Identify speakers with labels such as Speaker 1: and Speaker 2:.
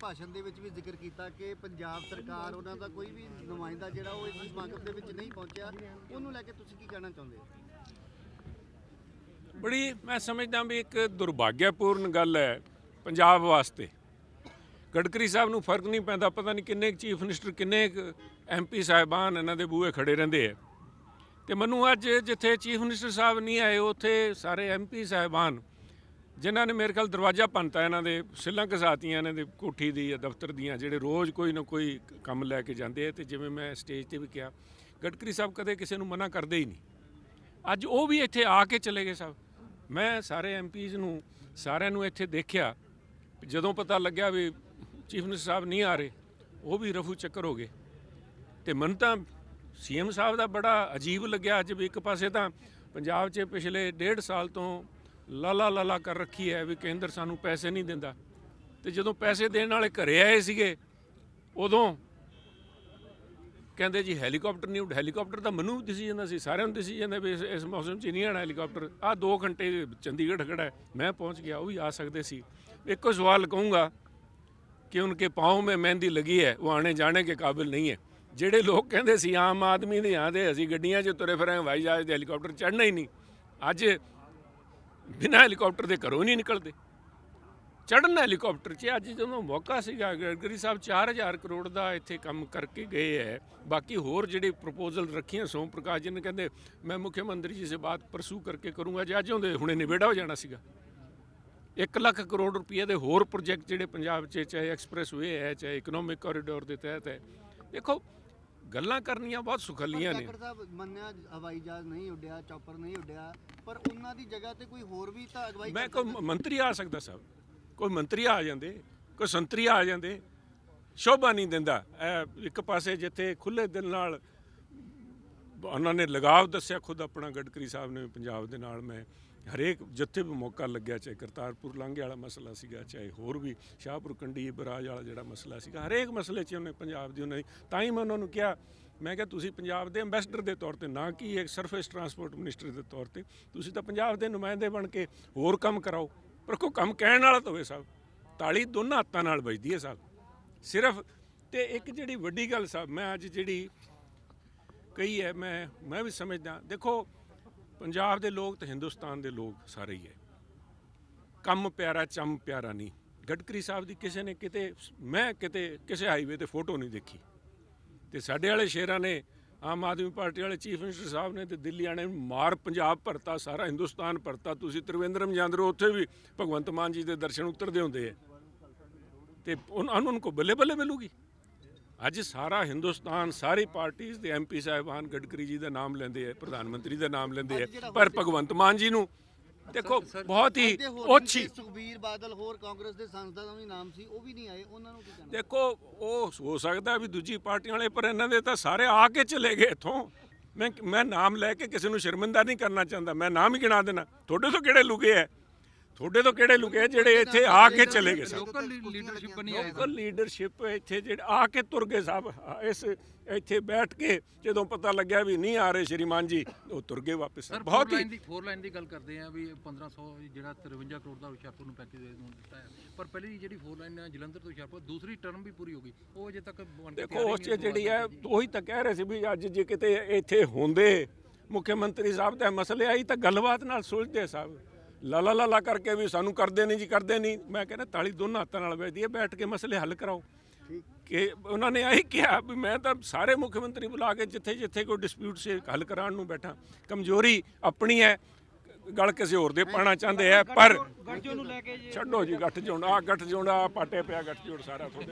Speaker 1: ਭਾਸ਼ਣ ਦੇ ਵਿੱਚ ਵੀ ਜ਼ਿਕਰ ਕੀਤਾ ਕਿ ਪੰਜਾਬ ਸਰਕਾਰ ਉਹਨਾਂ ਦਾ ਕੋਈ ਵੀ ਨੁਮਾਇੰਦਾ ਜਿਹੜਾ ਉਹ ਇਸ ਸਮਾਗਮ ਦੇ ਵਿੱਚ ਨਹੀਂ ਪਹੁੰਚਿਆ, ਉਹਨੂੰ ਲੈ ਕੇ ਤੁਸੀਂ ਕੀ ਕਹਿਣਾ ਚਾਹੁੰਦੇ ਹੋ?
Speaker 2: ਬੜੀ ਮੈਂ ਸਮਝਦਾ ਵੀ ਇੱਕ ਦੁਰਭਾਗਿਆਪੂਰਨ ਗੱਲ ਹੈ ਪੰਜਾਬ ਵਾਸਤੇ। ਗਡਕਰੀ ਸਾਹਿਬ ਨੂੰ ਫ਼ਰਕ ਨਹੀਂ ਪੈਂਦਾ, ਪਤਾ ਨਹੀਂ ਕਿੰਨੇ ਚੀਫ ਮਿਨਿਸਟਰ, ਕਿੰਨੇ ਐਮਪੀ ਸਾਹਿਬਾਨ ਇਹਨਾਂ ਦੇ ਬੂਹੇ ਖੜੇ ਰਹਿੰਦੇ ਆ। ਤੇ ਮੈਨੂੰ ਅੱਜ ਜਿੱਥੇ ਚੀਫ ਮਿਨਿਸਟਰ ਸਾਹਿਬ ਨਹੀਂ ਆਏ, ਉੱਥੇ ਸਾਰੇ ਐਮਪੀ ਸਾਹਿਬਾਨ ਜਿਨ੍ਹਾਂ ਨੇ ਮੇਰੇ ਖਿਆਲ ਦਰਵਾਜ਼ਾ ਪੰਤਾ ਇਹਨਾਂ ਦੇ, ਸਿੱਲਾਂ ਘਸਾਤੀਆਂ ਇਹਨਾਂ ਦੇ ਕੋਠੀ ਦੀ ਜਾਂ ਦਫ਼ਤਰ ਦੀਆਂ, ਜਿਹੜੇ ਰੋਜ਼ ਕੋਈ ਨਾ ਕੋਈ ਕੰਮ ਲੈ ਕੇ ਜਾਂਦੇ ਆ ਤੇ ਜਿਵੇਂ ਮੈਂ ਸਟੇਜ ਤੇ ਵੀ ਕਿਹਾ, ਗਡਕਰੀ ਸਾਹਿਬ ਕਦੇ ਕਿਸੇ ਨੂੰ ਮਨਾ ਕਰਦੇ ਹੀ ਨਹੀਂ। ਅੱਜ ਉਹ ਵੀ ਇੱਥੇ ਆ ਕੇ ਚਲੇ ਗਏ ਸਭ। ਮੈਂ ਸਾਰੇ ਐਮਪੀਜ਼ ਨੂੰ, ਸਾਰਿਆਂ ਨੂੰ ਇੱਥੇ ਦੇਖਿਆ, ਜਦੋਂ ਪਤਾ ਲੱਗਿਆ ਵੀ ਚੀਫ ਮਿਨਿਸਟਰ ਸਾਹਿਬ ਨਹੀਂ ਆ ਰਹੇ, ਉਹ ਵੀ ਰਫੂ ਚੱਕਰ ਹੋ ਗਏ। ਤੇ ਮਨ ਤਾਂ ਸੀਐਮ ਸਾਹਿਬ ਦਾ ਬੜਾ ਅਜੀਬ ਲੱਗਿਆ ਅੱਜ ਵੀ ਇੱਕ ਪਾਸੇ ਤਾਂ ਪੰਜਾਬ 'ਚ ਪਿਛਲੇ ਡੇਢ ਸਾਲ ਤੋਂ ਲਾਲਾ ਲਾਲਾ ਕਰ ਰੱਖੀ ਹੈ ਵੀ ਕੇਂਦਰ ਸਾਨੂੰ ਪੈਸੇ ਨਹੀਂ ਦਿੰਦਾ। ਤੇ ਜਦੋਂ ਪੈਸੇ ਦੇਣ ਵਾਲੇ ਘਰੇ ਆਏ ਸੀਗੇ, ਉਦੋਂ ਕਹਿੰਦੇ ਜੀ ਹੈਲੀਕਾਪਟਰ ਨਹੀਂ ਉੱਡ ਹੈਲੀਕਾਪਟਰ ਤਾਂ ਮੈਨੂੰ ਵੀ ਦਿਸੀ ਜਾਂਦਾ ਸੀ, ਸਾਰਿਆਂ ਨੂੰ ਦਿਸੀ ਜਾਂਦਾ ਵੀ ਇਸ ਮੌਸਮ 'ਚ ਨਹੀਂ ਆਣਾ ਹੈਲੀਕਾਪਟਰ। ਆ 2 ਘੰਟੇ ਚੰਡੀਗੜ੍ਹ ਖੜਾ ਮੈਂ ਪਹੁੰਚ ਗਿਆ, ਉਹ ਵੀ ਆ ਸਕਦੇ ਸੀ। ਇੱਕੋ ਸਵਾਲ ਕਹੂੰਗਾ ਕਿ ਉਨਕੇ ਪਾँव में ਮਹਿੰਦੀ ਲੱਗੀ ਹੈ, ਉਹ ਆਣੇ ਜਾਣੇ ਕੇ ਕਾਬਿਲ ਨਹੀਂ ਹੈ। ਜਿਹੜੇ ਲੋਕ ਕਹਿੰਦੇ ਸੀ, ਆਮ ਆਦਮੀ ਦੇ ਆਂਦੇ ਅਸੀਂ ਗੱਡੀਆਂ 'ਚ ਤੁਰੇ ਫਿਰਾਂ, ਹਵਾਈ ਜਹਾਜ਼ ਦੇ ਹੈਲੀਕਾਪਟਰ ਚੜ੍ਹਨਾ ਹੀ ਨਹੀਂ। ਅੱਜ ਬਿਨਾਂ ਹੈਲੀਕਾਪਟਰ ਦੇ ਘਰੋਂ ਨਹੀਂ ਨਿਕਲਦੇ। ਚੜ੍ਹਨ ਹੈਲੀਕਾਪਟਰ 'ਚ ਅੱਜ ਜਦੋਂ ਮੌਕਾ ਸੀਗਾ, ਗਡਕਰੀ ਸਾਹਿਬ 4000 ਕਰੋੜ ਦਾ ਇੱਥੇ ਕੰਮ ਕਰਕੇ ਗਏ ਹੈ। ਬਾਕੀ ਹੋਰ ਜਿਹੜੇ ਪ੍ਰਪੋਜ਼ਲ ਰੱਖੀਆਂ, ਸੋਮ ਪ੍ਰਕਾਸ਼ ਜੀ ਨੇ ਕਹਿੰਦੇ, ਮੈਂ ਮੁੱਖ ਮੰਤਰੀ ਜੀ ਸੇ ਬਾਤ ਪਰਸੂ ਕਰਕੇ ਕਰੂੰਗਾ। ਜੇ ਅੱਜ ਹੁੰਦੇ ਹੁਣੇ ਨਿਬੇੜਾ ਹੋ ਜਾਣਾ ਸੀਗਾ। 1 ਲੱਖ ਕਰੋੜ ਰੁਪਏ ਦੇ ਹੋਰ ਪ੍ਰੋਜੈਕਟ ਜਿਹੜੇ ਪੰਜਾਬ 'ਚ ਚਾਹੇ ਐਕਸਪ੍ਰੈਸ ਵੇ ਹੈ, ਚਾਹੇ ਇਕਨੋਮਿਕ ਕੋਰੀਡੋਰ ਦੇ ਤਹਿਤ ਹੈ। ਦੇਖੋ ਗੱਲਾਂ ਕਰਨੀਆਂ ਬਹੁਤ ਸੁਖਲੀਆਂ ਨੇ।
Speaker 1: ਜਾਖੜ ਸਾਹਿਬ ਮੰਨਿਆ ਹਵਾਈ ਜਹਾਜ਼ ਨਹੀਂ ਉੱਡਿਆ ਚੌਪਰ ਨਹੀਂ ਉੱਡਿਆ ਪਰ ਉਹਨਾਂ ਦੀ ਜਗ੍ਹਾ ਤੇ ਕੋਈ ਹੋਰ ਵੀ ਤਾਂ ਅਗਵਾਈ
Speaker 2: ਮੈਂ ਕੋਈ। ਮੰਤਰੀ ਆ ਸਕਦਾ ਸਾਹਿਬ ਕੋਈ ਮੰਤਰੀ ਆ ਜਾਂਦੇ ਕੋਈ ਸੰਤਰੀ ਆ ਜਾਂਦੇ ਸ਼ੋਭਾ ਨਹੀਂ ਦਿੰਦਾ। ਇਹ ਇੱਕ ਪਾਸੇ ਜਿੱਥੇ ਖੁੱਲੇ ਦਿਲ ਨਾਲ ਉਹਨਾਂ ਨੇ ਲਗਾਵ ਦੱਸਿਆ ਖੁਦ ਆਪਣਾ ਗਡਕਰੀ ਸਾਹਿਬ ਨੇ ਪੰਜਾਬ ਦੇ ਨਾਲ ਮੈਂ ਹਰੇਕ ਜਿੱਥੇ ਵੀ ਮੌਕਾ ਲੱਗਿਆ, ਚਾਹੇ ਕਰਤਾਰਪੁਰ ਲਾਂਘੇ ਵਾਲਾ ਮਸਲਾ ਸੀਗਾ, ਚਾਹੇ ਹੋਰ ਵੀ ਸ਼ਾਹਪੁਰ, ਕੰਡੀ, ਬਰਾਜ ਵਾਲਾ ਜਿਹੜਾ ਮਸਲਾ ਸੀਗਾ, ਹਰੇਕ ਮਸਲੇ 'ਚ ਉਹਨੇ ਪੰਜਾਬ ਦੀ ਉਹਨਾਂ ਦੀ, ਤਾਂ ਹੀ ਮੈਂ ਉਹਨਾਂ ਨੂੰ ਕਿਹਾ, ਮੈਂ ਕਿਹਾ ਤੁਸੀਂ ਪੰਜਾਬ ਦੇ ਐਮਬੈਸਡਰ ਦੇ ਤੌਰ ਤੇ, ਨਾ ਕਿ ਇੱਕ ਸਰਫੇਸ ਟਰਾਂਸਪੋਰਟ ਮਿਨਿਸਟਰ ਦੇ ਤੌਰ ਤੇ, ਤੁਸੀਂ ਤਾਂ ਪੰਜਾਬ ਦੇ ਨੁਮਾਇੰਦੇ ਬਣ ਕੇ ਹੋਰ ਕੰਮ ਕਰਾਓ, ਪਰ ਕੋਈ ਕੰਮ ਕਹਿਣ ਵਾਲਾ ਤਾਂ ਹੋਵੇ ਸਾਹਿਬ, ਤਾਲੀ ਦੋਨਾਂ ਹੱਥਾਂ ਨਾਲ ਵੱਜਦੀ ਹੈ ਸਾਹਿਬ, ਸਿਰਫ ਤੇ ਇੱਕ ਜਿਹੜੀ ਵੱਡੀ ਗੱਲ ਸਾਹਿਬ, ਮੈਂ ਅੱਜ ਜਿਹੜੀ ਕਹੀ ਹੈ, ਮੈਂ ਮੈਂ ਵੀ ਸਮਝਦਾ, ਦੇਖੋ ਪੰਜਾਬ ਦੇ ਲੋਕ ਤੇ ਹਿੰਦੁਸਤਾਨ ਦੇ ਲੋਕ ਸਾਰੇ ਹੀ ਹੈ। ਕੰਮ ਪਿਆਰਾ, ਚੰਮ ਪਿਆਰਾ ਨਹੀਂ। ਗਡਕਰੀ ਸਾਹਿਬ ਦੀ ਕਿਸੇ ਨੇ ਕਿਤੇ, ਮੈਂ ਕਿਤੇ, ਕਿਸੇ ਹਾਈਵੇ ਤੇ ਫੋਟੋ ਨਹੀਂ ਦੇਖੀ। ਤੇ ਸਾਡੇ ਵਾਲੇ ਸ਼ੇਰਾਂ ਨੇ, ਆਮ ਆਦਮੀ ਪਾਰਟੀ ਵਾਲੇ ਚੀਫ ਮਿਨਿਸਟਰ ਸਾਹਿਬ ਨੇ ਤੇ ਦਿੱਲੀ ਆਣੇ ਮਾਰ ਪੰਜਾਬ ਭਰਤਾ, ਸਾਰਾ ਹਿੰਦੁਸਤਾਨ ਭਰਤਾ। ਤੁਸੀਂ ਤ੍ਰਿਵੇਂਦਰਮ ਜਾਂਦੇ ਰਹੋ, ਉੱਥੇ ਵੀ ਭਗਵੰਤ ਮਾਨ ਜੀ ਦੇ ਦਰਸ਼ਨ ਉਤਰਦੇ ਹੁੰਦੇ ਆ ਤੇ ਉਹਨਾਂ ਨੂੰ ਕੋ ਬੱਲੇ ਬੱਲੇ ਮਿਲੂਗੀ? ਅੱਜ ਸਾਰਾ ਹਿੰਦੁਸਤਾਨ ਸਾਰੀ ਪਾਰਟੀਆਂ ਦੇ ਐਮਪੀ ਸਾਹਿਬਾਨ ਗਡਕਰੀ ਜੀ ਦਾ ਨਾਮ ਲੈਂਦੇ ਆ ਪ੍ਰਧਾਨ ਮੰਤਰੀ ਦਾ ਨਾਮ ਲੈਂਦੇ ਆ ਪਰ ਭਗਵੰਤ ਮਾਨ ਜੀ ਨੂੰ ਦੇਖੋ ਬਹੁਤ ਹੀ
Speaker 1: ਸੀ, ਸੁਖਬੀਰ ਬਾਦਲ ਹੋਰ ਕਾਂਗਰਸ ਦੇ ਸੰਸਦਾਂ ਦਾ ਵੀ ਨਾਮ ਸੀ ਉਹ ਵੀ ਨਹੀਂ ਆਏ ਉਹਨਾਂ ਨੂੰ ਕੀ ਕਹਿਣਾ?
Speaker 2: ਦੇਖੋ ਉਹ ਹੋ ਸਕਦਾ ਵੀ ਦੂਜੀ ਪਾਰਟੀਆਂ ਵਾਲੇ ਪਰ ਇਹਨਾਂ ਦੇ ਤਾਂ ਸਾਰੇ ਆ ਕੇ ਚਲੇ ਗਏ ਇੱਥੋਂ। ਮੈਂ ਮੈਂ ਨਾਮ ਲੈ ਕੇ ਕਿਸੇ ਨੂੰ ਸ਼ਰਮਿੰਦਾ ਨਹੀਂ ਕਰਨਾ ਚਾਹੁੰਦਾ ਮੈਂ ਨਾਮ ਹੀ ਗਿਣਾ ਦੇਣਾ। ਤੁਹਾਡੇ ਤੋਂ ਕਿਹੜੇ ਲੁਕੇ ਐ? ਤੁਹਾਡੇ ਤੋਂ ਕਿਹੜੇ ਲੁਕੇ ਜਿਹੜੇ ਇੱਥੇ ਆ ਕੇ ਚਲੇ ਗਏ ਸਭ
Speaker 3: ਲੋਕਲ ਲੀਡਰਸ਼ਿਪ ਨਹੀਂ ਆਈ
Speaker 2: ਲੋਕਲ ਲੀਡਰਸ਼ਿਪ ਇੱਥੇ ਜਿਹੜੇ ਆ ਕੇ ਤੁਰ ਗਏ ਆ ਇਸ ਇੱਥੇ ਬੈਠ ਕੇ ਜਦੋਂ ਪਤਾ ਲੱਗਿਆ ਵੀ ਨਹੀਂ ਆ ਰਹੇ ਸ਼੍ਰੀਮਾਨ ਜੀ ਉਹ ਤੁਰ ਗਏ ਵਾਪਸ।
Speaker 3: ਸਰ
Speaker 2: ਬਹੁਤ ਹੀ
Speaker 3: ਫੋਰ ਲਾਈਨ ਦੀ ਗੱਲ ਕਰਦੇ ਆ ਵੀ 1500 ਜਿਹੜਾ 53 ਕਰੋੜ ਦਾ ਹੁਸ਼ਿਆਰਪੁਰ ਨੂੰ ਪੈਕੇਜ ਨੂੰ ਦਿੱਤਾ ਹੈ। ਪਰ ਪਹਿਲੀ ਜਿਹੜੀ ਫੋਰ ਲਾਈਨ ਹੈ ਜਲੰਧਰ ਤੋਂ ਹੁਸ਼ਿਆਰਪੁਰ ਦੂਸਰੀ ਟਰਮ ਵੀ ਪੂਰੀ ਹੋ ਗਈ। ਉਹ ਅਜੇ ਤੱਕ
Speaker 2: ਦੇਖੋ ਉਸ 'ਚ ਜਿਹੜੀ ਹੈ ਉਹੀ ਤਾਂ ਕਹਿ ਰਹੇ ਸੀ ਵੀ ਅੱਜ ਜੇ ਕਿਤੇ ਇੱਥੇ ਹੁੰਦੇ ਮੁੱਖ ਮੰਤਰੀ ਸਾਹਿਬ ਦਾ ਮਸਲੇ ਆਈ ਤਾਂ ਗੱਲਬਾਤ ਨਾਲ ਸੁਲਝਦੇ ਸਾਹਿਬ ਲਾਲਾ ਲਾਲਾ ਕਰਕੇ ਵੀ ਸਾਨੂੰ ਕਰਦੇ ਨਹੀਂ ਜੀ ਕਰਦੇ ਨਹੀਂ। ਮੈਂ ਕਹਿੰਦਾ ਤਾਲੀ ਦੋਨਾਂ ਹੱਥਾਂ ਨਾਲ ਵੱਜਦੀ ਹੈ ਬੈਠ ਕੇ ਮਸਲੇ ਹੱਲ ਕਰਾਓ। ਕਿ ਉਹਨਾਂ ਨੇ ਆਹੀ ਕਿਹਾ ਵੀ ਮੈਂ ਤਾਂ ਸਾਰੇ ਮੁੱਖ ਮੰਤਰੀ ਬੁਲਾ ਕੇ ਜਿੱਥੇ ਜਿੱਥੇ ਕੋਈ ਡਿਸਪਿਊਟ ਸੀ ਹੱਲ ਕਰਾਉਣ ਨੂੰ ਬੈਠਾ। ਕਮਜ਼ੋਰੀ ਆਪਣੀ ਹੈ ਗਲ ਕਿਸੇ ਹੋਰ ਦੇ ਪਾਣਾ ਚਾਹੁੰਦੇ ਆ ਪਰ ਛੱਡੋ ਜੀ ਗੱਠ ਜੋੜ ਆ ਗੱਠ ਜੋੜ ਆ ਪਾਟੇ ਪਿਆ ਗੱਠ ਜੋੜ ਸਾਰਾ ਤੁਹਾਡੇ